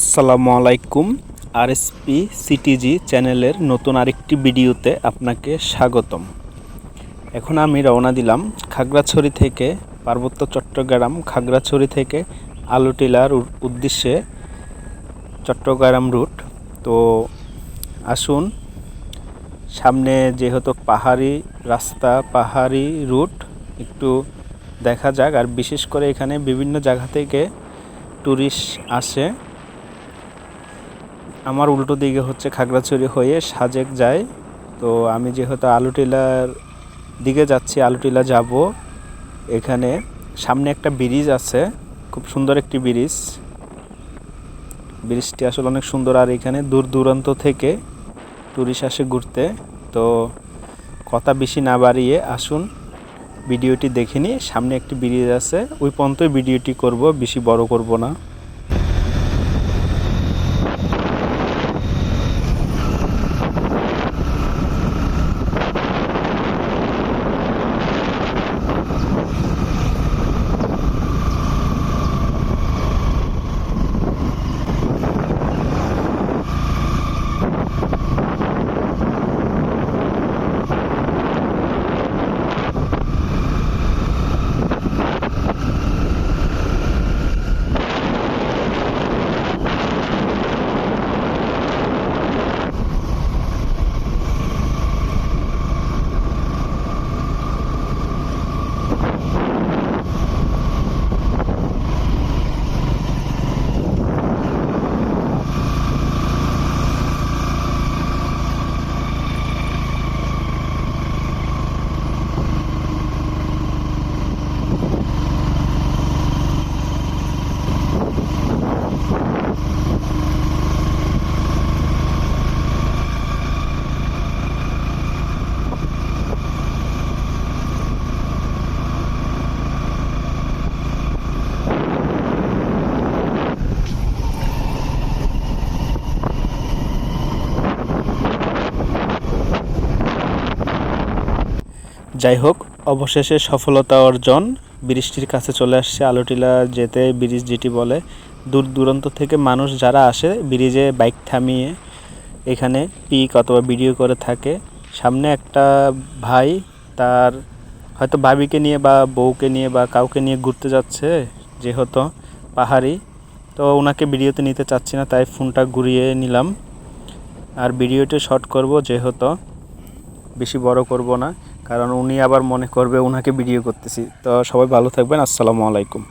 আসসালামু আলাইকুম আর RSP CTG চ্যানেলের নতুন আরেকটি ভিডিওতে আপনাকে স্বাগতম। এখন আমি রওনা দিলাম খাগড়াছড়ি থেকে পার্বত্য চট্টগ্রাম। খাগড়াছড়ি থেকে আলুটিলার উদ্দেশ্যে চট্টগ্রাম রুট। তো আসুন, সামনে যেহেতু পাহাড়ি রাস্তা, পাহাড়ি রুট, একটু দেখা যাক। আর বিশেষ করে এখানে বিভিন্ন জায়গা থেকে ট্যুরিস্ট আসে। আমার উল্টো দিকে হচ্ছে খাগড়াছড়ি হয়ে সাজেক যায়। তো আমি যেহেতু আলুটিলার দিকে যাচ্ছি, আলুটিলা যাব। এখানে সামনে একটা ব্রিজ আছে, খুব সুন্দর একটি ব্রিজ। ব্রিজটি আসলে অনেক সুন্দর আর এখানে দূর দূরান্ত থেকে টুরিস্ট আসে ঘুরতে। তো কথা বেশি না বাড়িয়ে আসুন, ভিডিওটি দেখে নিই সামনে একটি ব্রিজ আছে। ওই পর্যন্তই ভিডিওটি করব, বেশি বড় করব না। যাই হোক অবশেষে সফলতা অর্জন। ব্রিজটির কাছে চলে আসছে আলোটিলা যেতে, ব্রিজ যেটি বলে। দূর দূরান্ত থেকে মানুষ যারা আসে, ব্রিজে বাইক থামিয়ে এখানে পিক অথবা ভিডিও করে থাকে। সামনে একটা ভাই, তার হয়তো ভাবিকে নিয়ে বা বউকে নিয়ে বা কাউকে নিয়ে ঘুরতে যাচ্ছে, যেহেতু পাহাড়ি। তো ওনাকে ভিডিওতে নিতে চাচ্ছি না, তাই ফোনটা ঘুরিয়ে নিলাম। আর ভিডিওটি শর্ট করব, যেহেতু বেশি বড় করব না। কারণ উনি আবার মনে করবে ওনাকে ভিডিও করতেছি। তো সবাই ভালো থাকবেন আসসালামু আলাইকুম।